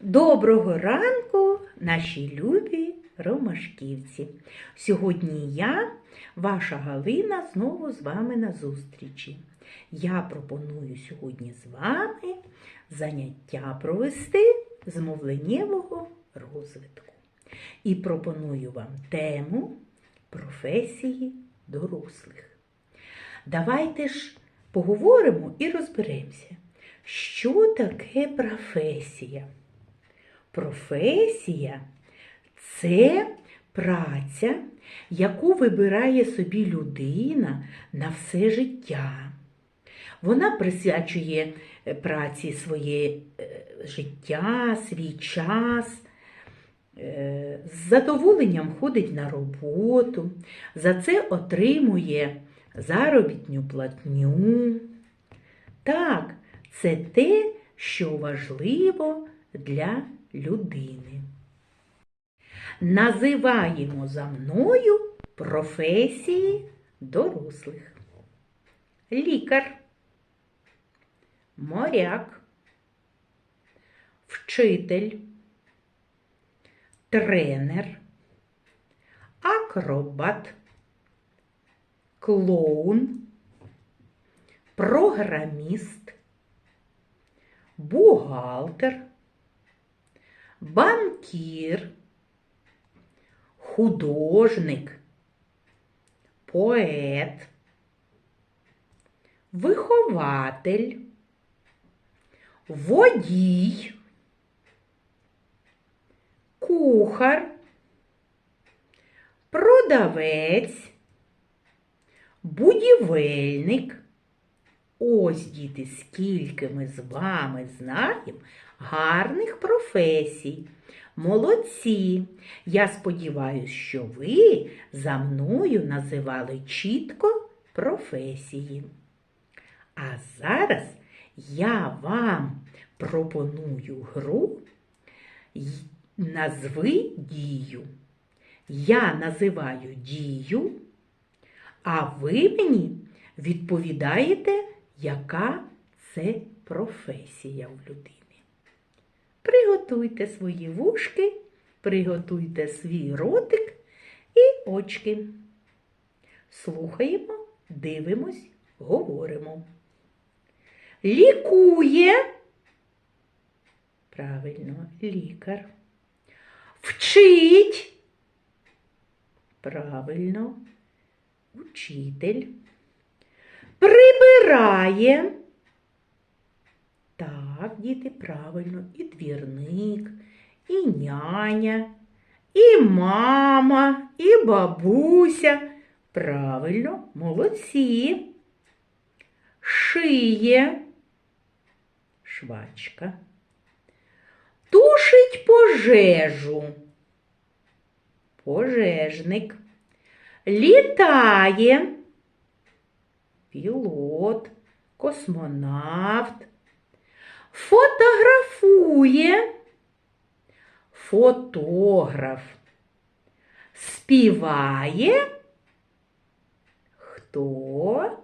Доброго ранку, наші любі ромашківці. Сьогодні я, ваша Галина, знову з вами на зустрічі. Я пропоную сьогодні з вами заняття провести з мовленнєвого розвитку. І пропоную вам тему професії дорослих. Давайте ж поговоримо і розберемося, що таке професія. Професія це праця, яку вибирає собі людина на все життя. Вона присвячує е, праці своє е, життя, свій час, е, з задоволенням ходить на роботу, за це отримує заробітню платню. Так, це те, що важливо для людини. Називаємо за мною професії дорослих. Лікар, моряк, вчитель, тренер, акробат, клоун, програміст, бухгалтер, банкір, художник, поет, вихователь, водій, кухар, продавець, будівельник. Ось, діти, скільки ми з вами знаємо гарних професій. Молодці! Я сподіваюся, що ви за мною називали чітко професії. А зараз я вам пропоную гру назви дію. Я називаю дію, а ви мені відповідаєте, яка це професія в людини. Приготуйте свої вушки, приготуйте свій ротик і очки. Слухаємо, дивимось, говоримо. Лікує. Правильно, лікар. Вчить. Правильно, учитель. Прибирає. Так, діти, правильно, і двірник, і няня, і мама, і бабуся. Правильно, молодці. Шиє, швачка. Тушить пожежу. Пожежник. Літає. Пілот, космонавт фотографує, фотограф, співає, хто?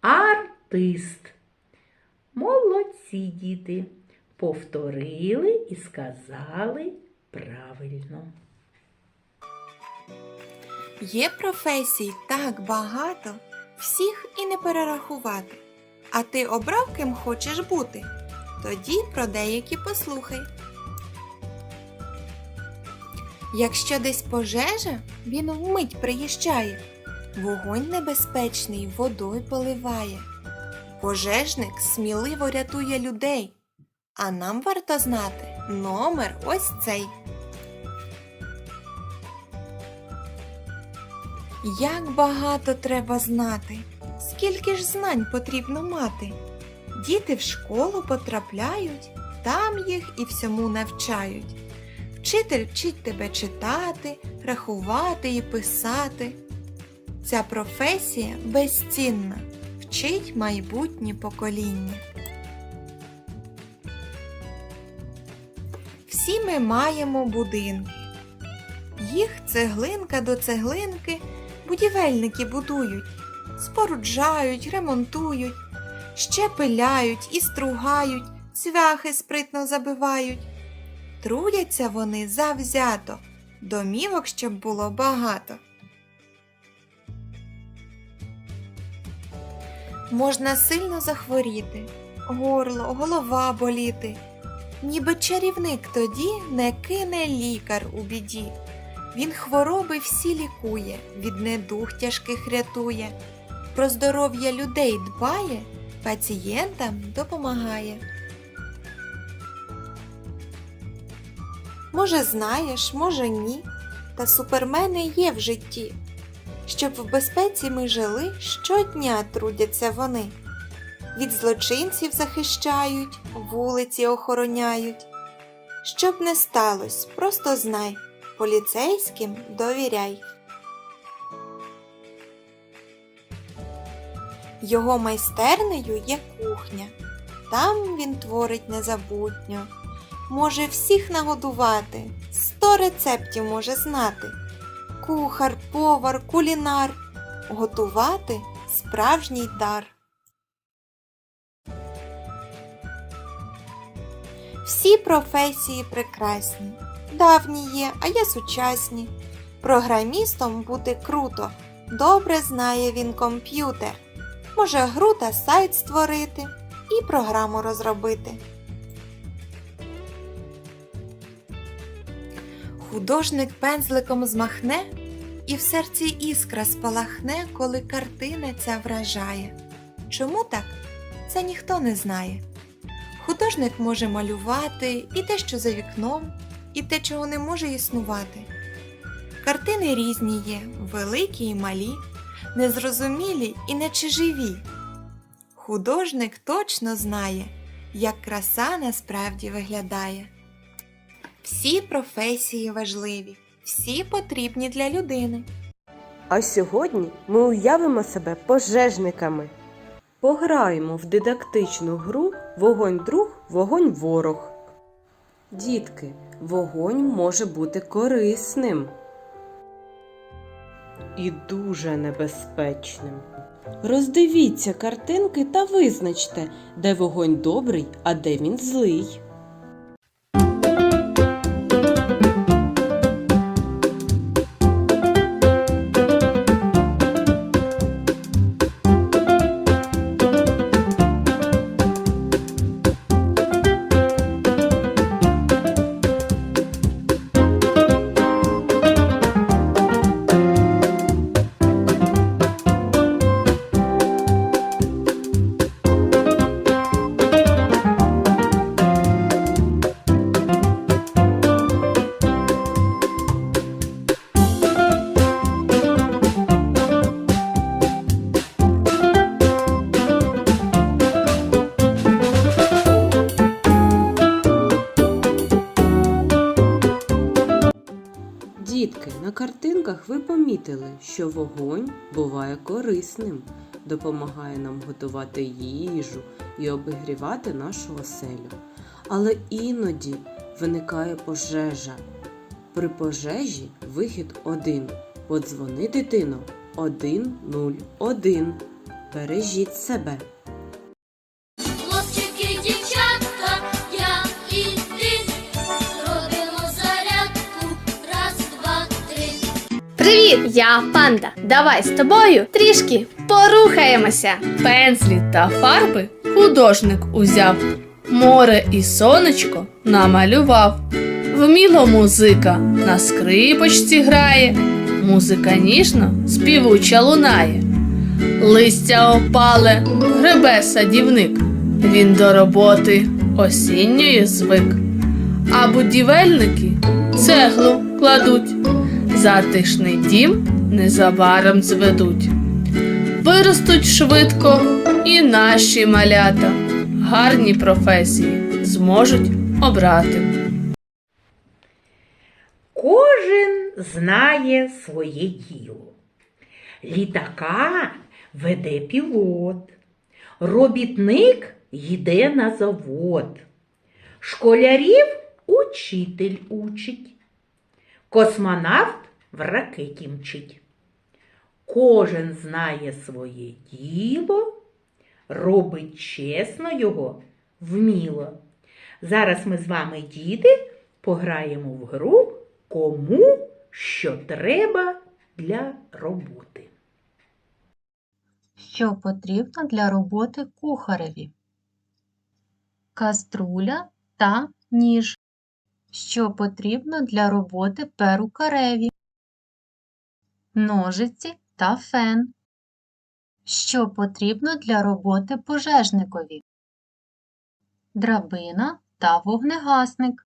Артист. Молодці діти. Повторили і сказали правильно. Є професій так багато, всіх і не перерахувати. А ти обрав ким хочеш бути? Тоді про деякі послухай. Якщо десь пожежа, він вмить приїжджає. Вогонь небезпечний водою поливає. Пожежник сміливо рятує людей. А нам варто знати номер ось цей. Як багато треба знати, скільки ж знань потрібно мати. Діти в школу потрапляють, там їх і всьому навчають. Вчитель вчить тебе читати, рахувати і писати. Ця професія безцінна, вчить майбутнє покоління. Всі ми маємо будинки. Їх цеглинка до цеглинки будівельники будують, споруджають, ремонтують, ще пиляють і стругають, цвяхи спритно забивають. Трудяться вони завзято, домівок щоб було багато. Можна сильно захворіти, горло, голова боліти. Ніби чарівник тоді не кине лікар у біді. Він хвороби всі лікує, від недуг тяжких рятує, про здоров'я людей дбає, пацієнтам допомагає. Може, знаєш, може ні, та супермени є в житті. Щоб в безпеці ми жили, щодня трудяться вони. Від злочинців захищають, вулиці охороняють. Щоб не сталося, просто знай, поліцейським довіряй. Його майстернею є кухня. Там він творить незабутньо. Може всіх нагодувати, сто рецептів може знати. Кухар, повар, кулінар. Готувати справжній дар. Всі професії прекрасні, давні є, а є сучасні. Програмістом бути круто, добре знає він комп'ютер. Може гру та сайт створити і програму розробити. Художник пензликом змахне, і в серці іскра спалахне, коли картина ця вражає. Чому так? Це ніхто не знає. Художник може малювати і те, що за вікном, і те, чого не може існувати. Картини різні є, великі і малі, незрозумілі і наче живі. Художник точно знає, як краса насправді виглядає. Всі професії важливі, всі потрібні для людини. А сьогодні ми уявимо себе пожежниками. Пограємо в дидактичну гру Вогонь друг, вогонь ворог. Дітки, вогонь може бути корисним і дуже небезпечним. Роздивіться картинки та визначте, де вогонь добрий, а де він злий. Помітили, що вогонь буває корисним, допомагає нам готувати їжу і обігрівати нашу оселю. Але іноді виникає пожежа. При пожежі вихід один. Подзвони дитино 101. Бережіть себе. Я панда. Давай з тобою трішки порухаємося. Пензлі та фарби художник узяв, море і сонечко намалював. Вміло музика на скрипочці грає, музика ніжно співуча лунає. Листя опале, гребе садівник, він до роботи осінньої звик. А будівельники цеглу кладуть, затишний дім незабаром зведуть. Виростуть швидко і наші малята, гарні професії зможуть обрати. Кожен знає своє діло. Літака веде пілот, робітник йде на завод, школярів учитель учить, космонавт в ракеті мчить. Кожен знає своє діло, робить чесно його вміло. Зараз ми з вами, діти, пограємо в гру кому що треба для роботи. Що потрібно для роботи кухареві? Каструля та ніж. Що потрібно для роботи перукареві? Ножиці та фен. Що потрібно для роботи пожежникові? Драбина та вогнегасник.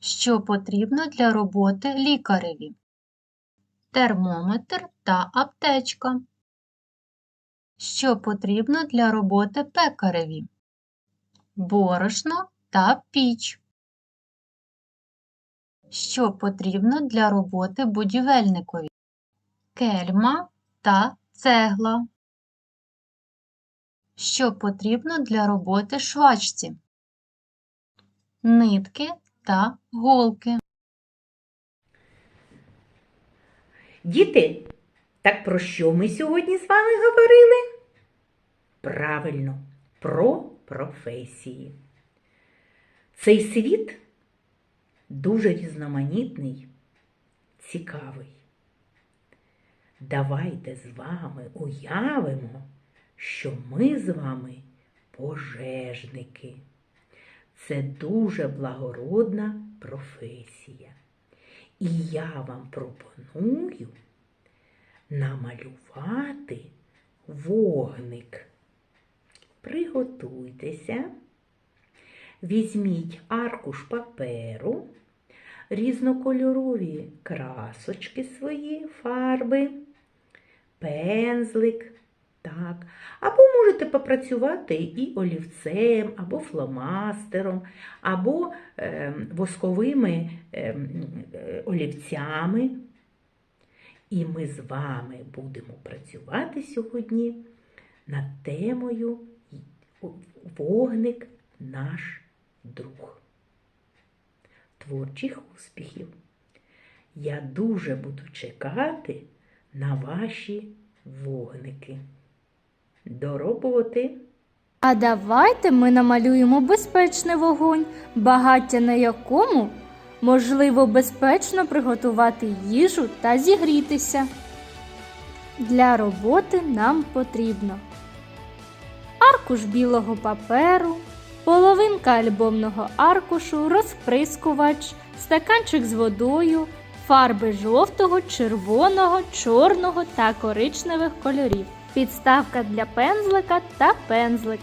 Що потрібно для роботи лікареві? Термометр та аптечка. Що потрібно для роботи пекареві? Борошно та піч. Що потрібно для роботи будівельникові? Кельма та цегла. Що потрібно для роботи швачці? Нитки та голки. Діти, так про що ми сьогодні з вами говорили? Правильно, про професії. Цей світ дуже різноманітний, цікавий. Давайте з вами уявимо, що ми з вами пожежники. Це дуже благородна професія. І я вам пропоную намалювати вогник. Приготуйтеся, візьміть аркуш паперу, різнокольорові красочки свої, фарби, пензлик. Так. Або можете попрацювати і олівцем, або фломастером, або е, восковими е, олівцями. І ми з вами будемо працювати сьогодні над темою Вогник наш друг. Творчих успіхів. Я дуже буду чекати на ваші вогники. До роботи! А давайте ми намалюємо безпечний вогонь, багаття на якому можливо безпечно приготувати їжу та зігрітися. Для роботи нам потрібно аркуш білого паперу, половинка альбомного аркушу, розприскувач, стаканчик з водою, фарби жовтого, червоного, чорного та коричневих кольорів, підставка для пензлика та пензлик.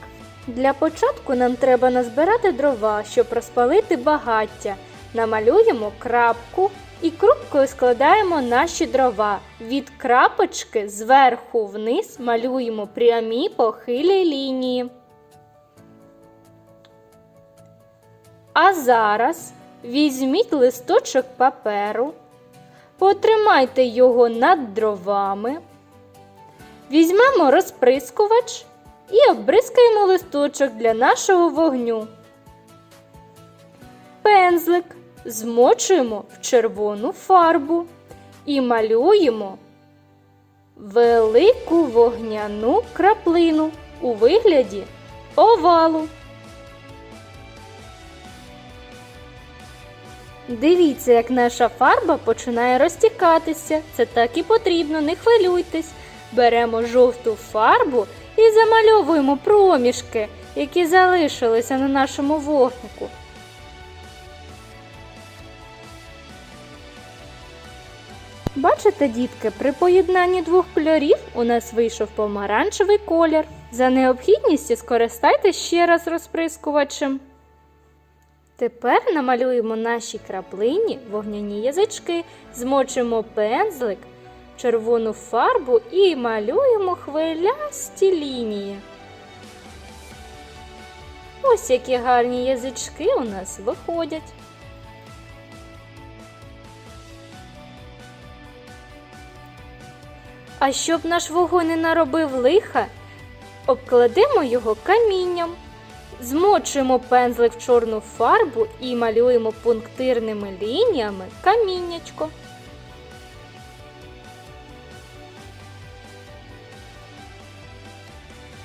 Для початку нам треба назбирати дрова, щоб розпалити багаття. Намалюємо крапку і крупкою складаємо наші дрова. Від крапочки зверху вниз малюємо прямі похилі лінії. А зараз візьміть листочок паперу, потримайте його над дровами, візьмемо розприскувач і обрискаємо листочок для нашого вогню. Пензлик змочуємо в червону фарбу і малюємо велику вогняну краплину у вигляді овалу. Дивіться, як наша фарба починає розтікатися. Це так і потрібно, не хвилюйтесь. Беремо жовту фарбу і замальовуємо проміжки, які залишилися на нашому вогнику. Бачите, дітки, при поєднанні двох кольорів у нас вийшов помаранчевий колір. За необхідністю скористайтесь ще раз розприскувачем. Тепер намалюємо наші краплині вогняні язички, змочимо пензлик, червону фарбу і малюємо хвилясті лінії. Ось які гарні язички у нас виходять. А щоб наш вогонь не наробив лиха, обкладемо його камінням. Змочуємо пензлик в чорну фарбу і малюємо пунктирними лініями каміннячко.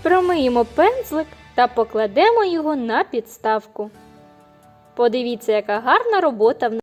Промиємо пензлик та покладемо його на підставку. Подивіться, яка гарна робота в